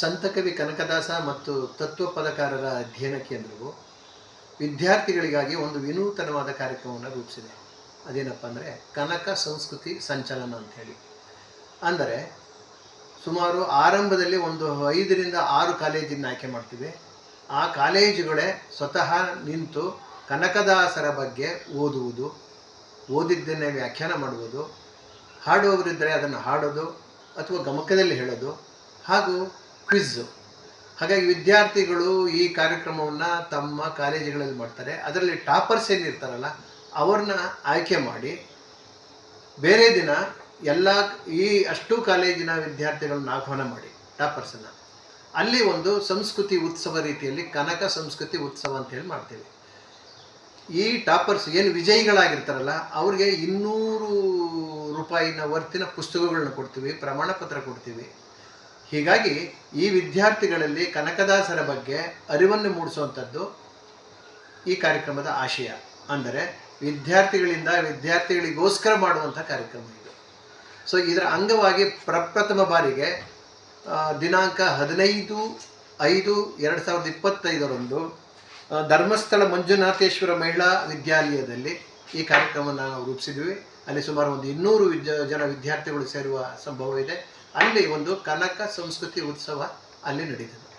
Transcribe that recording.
ಸಂತಕವಿ ಕನಕದಾಸ ಮತ್ತು ತತ್ವಪದಕಾರರ ಅಧ್ಯಯನ ಕೇಂದ್ರವು ವಿದ್ಯಾರ್ಥಿಗಳಿಗಾಗಿ ಒಂದು ವಿನೂತನವಾದ ಕಾರ್ಯಕ್ರಮವನ್ನು ರೂಪಿಸಿದೆ. ಅದೇನಪ್ಪ ಅಂದರೆ ಕನಕ ಸಂಸ್ಕೃತಿ ಸಂಚಲನ ಅಂಥೇಳಿ. ಅಂದರೆ ಸುಮಾರು ಆರಂಭದಲ್ಲಿ ಒಂದು ಐದರಿಂದ ಆರು ಕಾಲೇಜಿನ ಆಯ್ಕೆ ಮಾಡ್ತೀವಿ. ಆ ಕಾಲೇಜುಗಳೇ ಸ್ವತಃ ನಿಂತು ಕನಕದಾಸರ ಬಗ್ಗೆ ಓದುವುದು, ಓದಿದ್ದನ್ನೇ ವ್ಯಾಖ್ಯಾನ ಮಾಡುವುದು, ಹಾಡುವವರಿದ್ದರೆ ಅದನ್ನು ಹಾಡೋದು ಅಥವಾ ಗಮಕದಲ್ಲಿ ಹೇಳೋದು ಹಾಗೂ ಕ್ವಿಝು ಹಾಗಾಗಿ ವಿದ್ಯಾರ್ಥಿಗಳು ಈ ಕಾರ್ಯಕ್ರಮವನ್ನು ತಮ್ಮ ಕಾಲೇಜುಗಳಲ್ಲಿ ಮಾಡ್ತಾರೆ. ಅದರಲ್ಲಿ ಟಾಪರ್ಸ್ ಏನಿರ್ತಾರಲ್ಲ, ಅವ್ರನ್ನ ಆಯ್ಕೆ ಮಾಡಿ ಬೇರೆ ದಿನ ಎಲ್ಲ ಈ ಅಷ್ಟು ಕಾಲೇಜಿನ ವಿದ್ಯಾರ್ಥಿಗಳನ್ನ ಆಹ್ವಾನ ಮಾಡಿ ಟಾಪರ್ಸನ್ನು. ಅಲ್ಲಿ ಒಂದು ಸಂಸ್ಕೃತಿ ಉತ್ಸವ ರೀತಿಯಲ್ಲಿ ಕನಕ ಸಂಸ್ಕೃತಿ ಉತ್ಸವ ಅಂತ ಹೇಳಿ ಮಾಡ್ತೀವಿ. ಈ ಟಾಪರ್ಸ್ ಏನು ವಿಜಯಿಗಳಾಗಿರ್ತಾರಲ್ಲ, ಅವ್ರಿಗೆ ಇನ್ನೂರು ರೂಪಾಯಿನ ವರ್ತಿನ ಪುಸ್ತಕಗಳನ್ನ ಕೊಡ್ತೀವಿ ಪ್ರಮಾಣ ಪತ್ರ ಕೊಡ್ತೀವಿ. ಹೀಗಾಗಿ ಈ ವಿದ್ಯಾರ್ಥಿಗಳಲ್ಲಿ ಕನಕದಾಸರ ಬಗ್ಗೆ ಅರಿವನ್ನು ಮೂಡಿಸುವಂಥದ್ದು ಈ ಕಾರ್ಯಕ್ರಮದ ಆಶಯ. ಅಂದರೆ ವಿದ್ಯಾರ್ಥಿಗಳಿಂದ ವಿದ್ಯಾರ್ಥಿಗಳಿಗೋಸ್ಕರ ಮಾಡುವಂಥ ಕಾರ್ಯಕ್ರಮ ಇದು. ಸೊ ಇದರ ಅಂಗವಾಗಿ ಪ್ರಪ್ರಥಮ ಬಾರಿಗೆ ದಿನಾಂಕ ಹದಿನೈದು ಐದು ಎರಡು ಸಾವಿರದ ಇಪ್ಪತ್ತೈದರಂದು ಧರ್ಮಸ್ಥಳ ಮಂಜುನಾಥೇಶ್ವರ ಮಹಿಳಾ ವಿದ್ಯಾಲಯದಲ್ಲಿ ಈ ಕಾರ್ಯಕ್ರಮವನ್ನು ನಾವು ರೂಪಿಸಿದ್ವಿ. ಅಲ್ಲಿ ಸುಮಾರು ಒಂದು ಇನ್ನೂರು ವಿದ್ಯ, ಜನ ವಿದ್ಯಾರ್ಥಿಗಳು ಸೇರುವ ಸಂಭವ ಇದೆ ಅಲ್ಲಿ ಒಂದು ಕನಕ ಸಂಸ್ಕೃತಿ ಉತ್ಸವ ಅಲ್ಲಿ ನಡೀತದೆ.